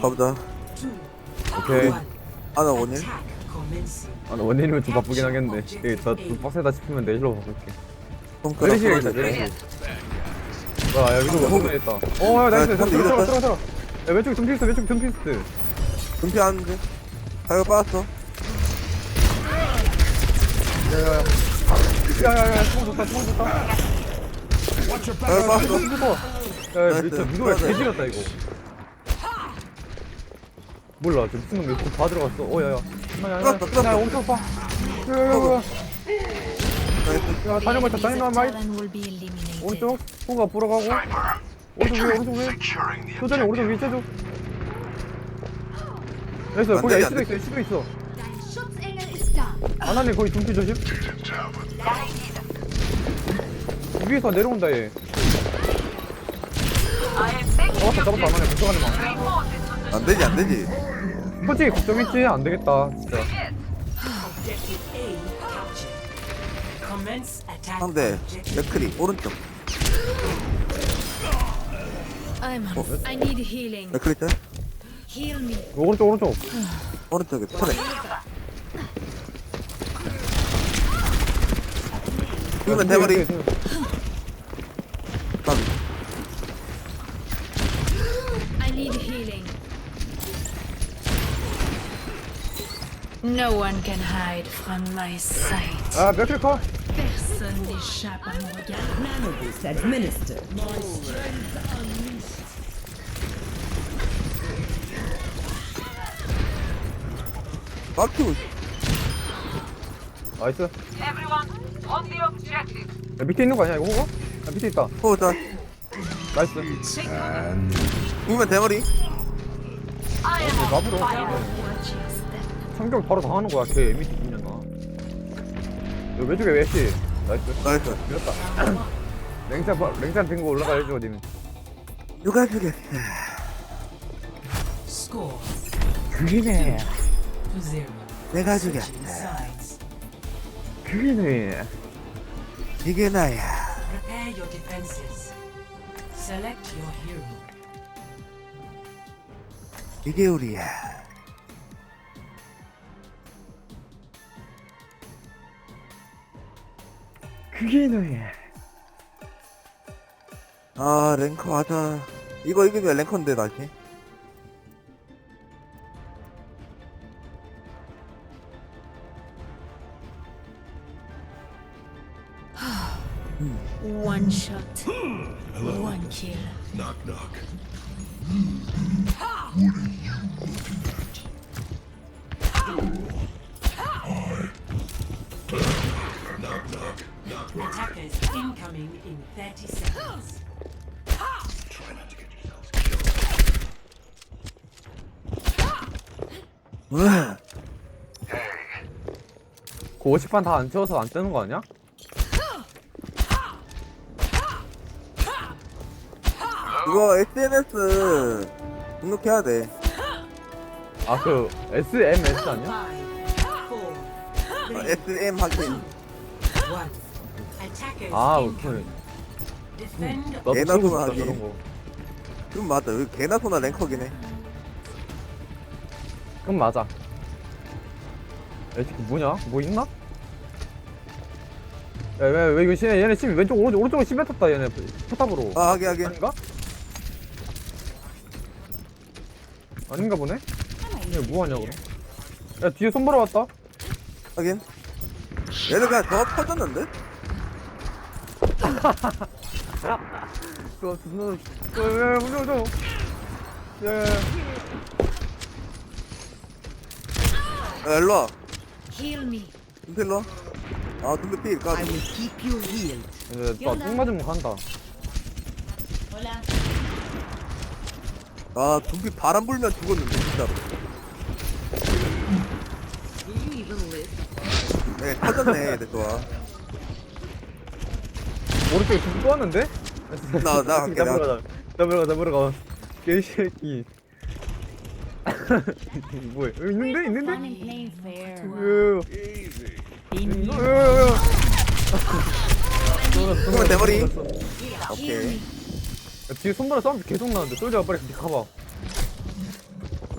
가보자. 오케이. 아나 원일. 아, 나 원인이면 좀 바쁘긴 하겠는데. 이게 나좀 빡세다 싶으면 내 일로 바꿀게. 내리시가 있다, 떨어질 때. 내리시. 야, 야, 이거 어떻게 됐다. 어, 야, 나이스. 야, 근데 들어가, 이겼다. 들어가, 들어가. 야, 왼쪽 둠피스트, 왼쪽 둠피스트. 금피 하는데. 타이거 빠졌어. 야, 야, 야, 야, 총좋다 총 좋다 타이거 빠졌어. 야, 야, 나이스. 진짜 미도가 맞아. 개지렸다, 이거. 몰라, 저 미친놈 이거 다 들어갔어. 어, 야, 야. 야, 야, 야, 들어갔다, 들어갔다. 야, 엄청 봐. 야, 야. Talon will be eliminated. 오른쪽, 호가 불어가고. 오른쪽 위에, 오른쪽 위에. 효전이 오른쪽 위에 째줘. 됐어, 안 거기 S도 안 있어, S도 있어. Dein Schutzengel ist da. 아나님 거기 둠피 조심. 위에서 내려온다, 얘. 잡았다, 잡았다, 아나님. 걱정하지 마. 안 되지 안 되지. 솔직히 걱정했지? 안 되겠다, 진짜. 상대 맥크리 오른쪽. I'm I need healing. 맥크리 때 Heal me. 오른쪽, 오른쪽. 오른쪽에 털에. 그러면 대머리. 딱 I need healing. No one can hide from my sight. 아, 몇킬 컷? Personne n'échappe à mon regard. Nanoboost administered. 막히고. 나이스. Everyone, on the objective. 야, 밑에 있는 거 아니야, 이거 호가? 아, 밑에 있다. 어, 자. 나이스. 그러면 대머리. I am on 나부러. Watch your 성격 바로 당하는 거야, 걔 MT 중년아. 여기 왼쪽에 웨시. 나이스. 나이스. 밀었다. 랭찬, 바- 랭찬 빙고 올라가 해줘, 님. 누가. Score 그리네. to zero. 내가 주겠어. Sides. 그리네. 이게 나야. Prepare your defenses. Select your hero. 이게 우리야. 그게 너야. 아 랭커 하자. 이거 이기면 랭커인데 다시. One shot. One kill. Attackers incoming in 30 seconds. 으아. 그 50판 다 안 채워서 안 뜨는 거 아니야? 이거 SNS 등록해야 돼. 아, 그, SMS 아니야? Five, four, 어, three, SM one. 아. 오케이. 나도 있다, 하기. 그런 거. 그럼. 여기 개나 소나 랭커긴 해. 그럼 맞아. 야, 이 새끼 뭐냐? 뭐 있나? 야, 왜, 왜, 이거 씨, 얘네 심, 왼쪽, 오른쪽, 오른쪽으로 심 뱉었다, 얘네. 포탑으로. 아 하긴 하긴. 아닌가? 아닌가 보네? 얘 뭐하냐, 그럼? 야, 뒤에 손 보러 왔다? 하긴. 얘들 그냥 저 터졌는데? 저, 너, 저, 야, 야, 문좀 좀. 야, 야, 야. 야 일로 와. Heal me. dumpe 일로 와. 아 dumpe 필 will keep you healed. 야, 나똥 맞으면 간다. 아 dumpe 바람 불면 죽었는데 진짜로. 네 터졌네 얘들 좋아. 오른쪽에 또 왔는데? 나- 나 갈게, 나 잡으러 가자. 잡으러 가, 잡으러 가. 개새끼. 뭐야? 여기 있는데? 있는데? 으, 으, 으, 으. 그러면 대머리. 오케이. 야, 뒤에 손바닥 사운드 계속 나는데 솔저가 빨리 가봐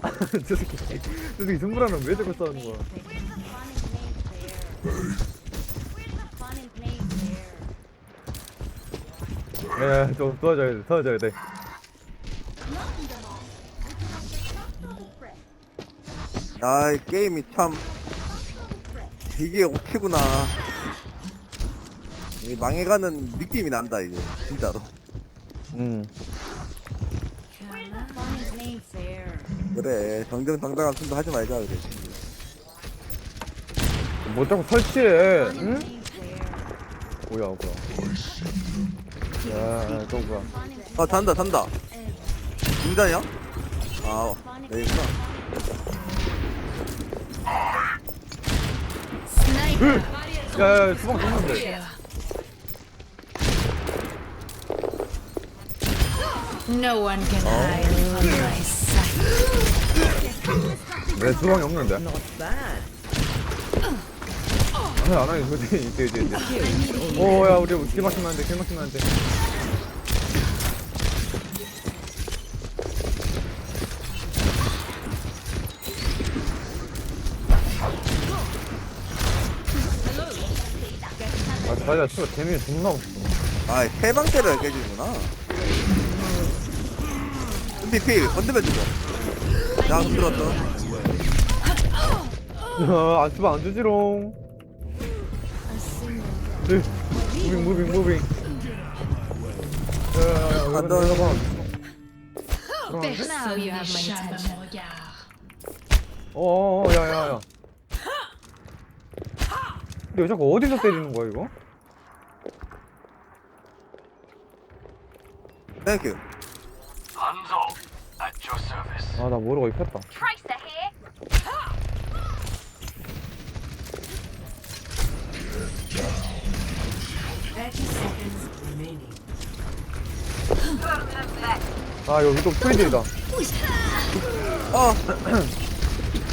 저 새끼 저 새끼 승부라는 왜 저거 싸우는 거야 야좀 도와줘야 돼 도와줘야 돼 아, 이 게임이 참 이게 오케구나. 이 망해가는 느낌이 난다 이제 진짜로. 음. 그래 정정당당한 순도 하지 말자 그래. 뭐 자꾸 설치해 응? 뭐야 뭐야 야, 또 뭐야 아 잔다 잔다. 인자냐? 아 여기구나. 야, 야, 수방 줬는데. No one can hide from my sight. 내 수방이 없는데. Not bad. 아니, 안 하니, 그지? 이때, 이때, 이때. 오, 야, 우리 길 막히면 안 돼, 길 막히면 안 돼. 아, 자기가 치고 재미 존나 없어. 아세 방째를 깨지는구나. MVP 건드면 주고. 야 들었어. 야, 안 주면 안 주지롱. 네, 무빙, 무빙, 무빙. 야, 야, 야, 야, 안 돼. 이거 봐. Now you have my attention. 어어어 야야야 근데 왜 자꾸 어디서 때리는 거야 이거? 땡큐. Hanzo, at your service. 아나 모르고 입혔다 Thirty 아 여기 또 프리딜이다 어.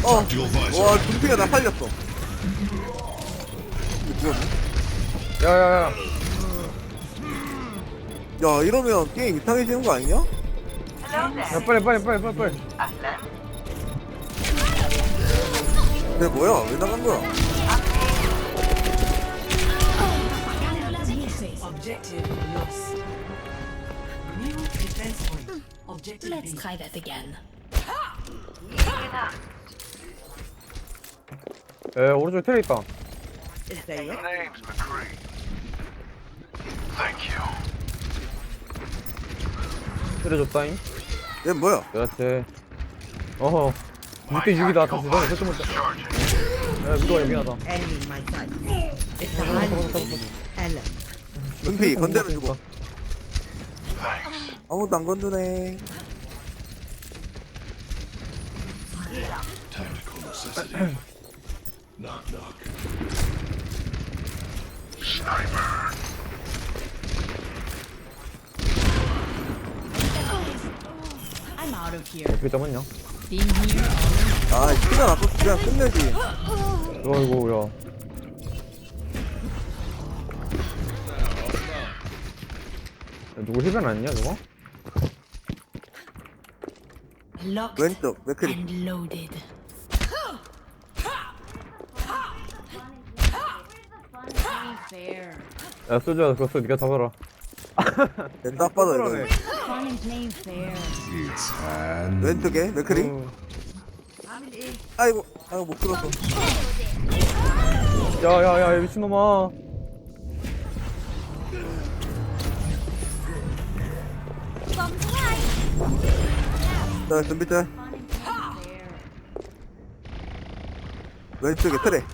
어. 와 준피가 나 살렸어. 이거 뭐야? 야야야 야 이러면 게임 이상해지는 거 아니냐? 야 빨리 빨리 빨리 빨리 빨리 근데 뭐야 왜 나간 거야? Objective lost. Let's try that again. 에 오른쪽 테레 있다 yet? Name's McCree. Thank you. 테레 줬다잉 얘 뭐야? 그렇지 어허 6대 6이다 다시 너네 설정 못해 야 미도가 예민하다 Enemy in my sight. It's behind me. Ellen. 준피 건드면 주고. 아무도 안 건드네. I'm out of here. 어떻게 잡았냐? Been here all 아 시간 아까 그냥 끝내지. 아이고 야 야, 누구 힐변 아니냐 저거? Locked 왼쪽 맥크리. 야 소주야 그거 니가 잡아라 딱 봐도 그러네. 이거. 왼쪽에 맥크리. 어. 아이고 아이고 못 들었어. 야야야 미친놈아 자 준비 자 Fun and playing fair. 왼쪽에 트레.